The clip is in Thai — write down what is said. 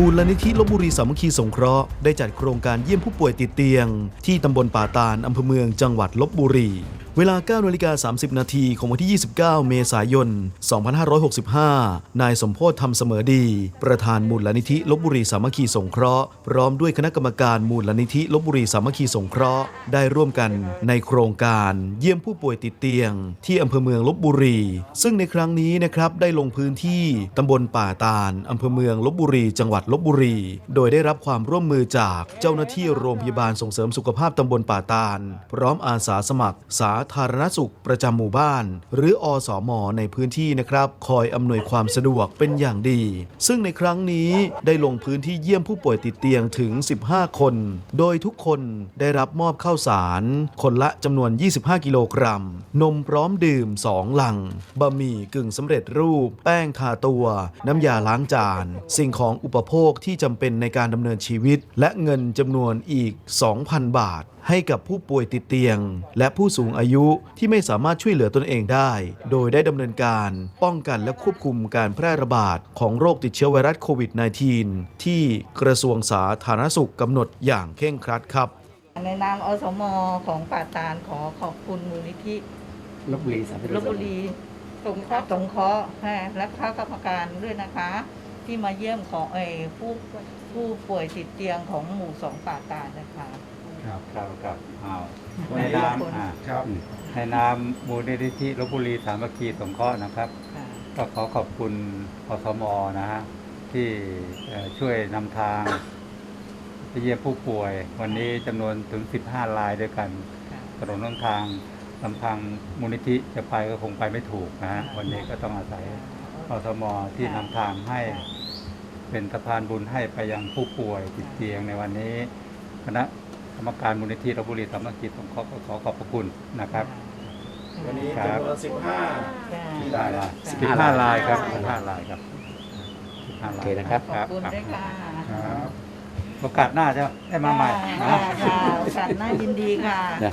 มูลนิธิลบบุรีสามัคคีสงเคราะห์ได้จัดโครงการเยี่ยมผู้ป่วยติดเตียง ที่ตำบลป่าตาลอำเภอเมืองจังหวัดลบบุรี เวลา9นาฬิกา30 นาทีของวันที่ 29 เมษายน 2565 นายสมโพธธรรมเสมอดี ประธานมูลนิธิลบบุรีสามัคคีสงเคราะห์ พร้อมด้วยคณะกรรมการมูลนิธิลบบุรีสามัคคีสงเคราะห์ ได้ร่วมกันในโครงการเยี่ยมผู้ป่วยติดเตียง ที่อำเภอเมืองลบบุรี ซึ่งในครั้งนี้นะครับได้ลงพื้นที่ตำบลป่าตาลอำเภอเมืองลบบุรี จังหวัดลบบุรี โดยได้รับความร่วมมือจากเจ้าหน้าที่โรงพยาบาลส่งเสริมสุขภาพตำบลป่าตาล พร้อมอาสาสมัครสาธารณสุขประจำหมู่บ้าน หรืออสมในพื้นที่นะครับ คอยอำนวยความสะดวกเป็นอย่างดี ซึ่งในครั้งนี้ได้ลงพื้นที่เยี่ยมผู้ป่วยติดเตียงถึง 15 คน โดยทุกคนได้รับมอบข้าวสาร คนละจำนวน 25 กิโลกรัม นมพร้อมดื่ม 2 ลัง บะหมี่กึ่งสำเร็จรูป แป้งทาตัว น้ำยาล้างจาน สิ่งของอุปโภคที่จำเป็นในการดำเนินชีวิต และเงินจำนวนอีก 2,000 บาท ให้กับผู้ป่วยติดเตียง และผู้สูงอายุที่ไม่สามารถช่วยเหลือตนเองได้ โดยได้ดำเนินการป้องกันและควบคุมการแพร่ระบาดของโรคติดเชื้อไวรัสโควิด -19 ที่กระทรวงสาธารณสุขกำหนดอย่างเคร่งครัดครับ ในนามอสมของป่าตาลขอขอบคุณมูลนิธิลบบุรีสามลบบุรีสงเคราะห์สงเคราะห์ให้และพระกรรมการด้วยนะคะ ที่มาเยี่ยมของเออผู้ผู้ป่วยติดเตียงของหมู่สองป่าตาลนะคะ ครับครับครับอ้าววันในนี้นามขอบคุณอ่าครับในนามมูลนิธิลบบุรีสามัคคีสงเคราะห์นะครับค่ะก็ขอขอบคุณอสมนะฮะที่เอ่อช่วยนำทางไปเยี่ยมผู้ป่วย วันนี้จำนวนถึง 15รายด้วยกันค่ะถนนต้นทางลำพังมูลนิธิจะไปก็คงไปไม่ถูกนะฮะวันนี้ก็ต้องอาศัยอสมที่นำทางให้เป็นสะพานบุญให้ไปยังผู้ป่วยติดเตียงในวันนี้คณะก รรมการมูลนิธิลบบุรีสามัคคีสงเคราะห์ก็ขอขอบพระคุณนะครับ วันนี้ครับจำนวน15ค่ะกี่ได้รายละละสิบห้ารายครับสิบห้ารายครับสิบห้าโอรายเคนะครับขอบคุณด้วยค่ะครับโอกาสหน้าจะได้มาใหม่ค่ะนะ ค่ะโอกาสหน้ายินดีค่ะนะ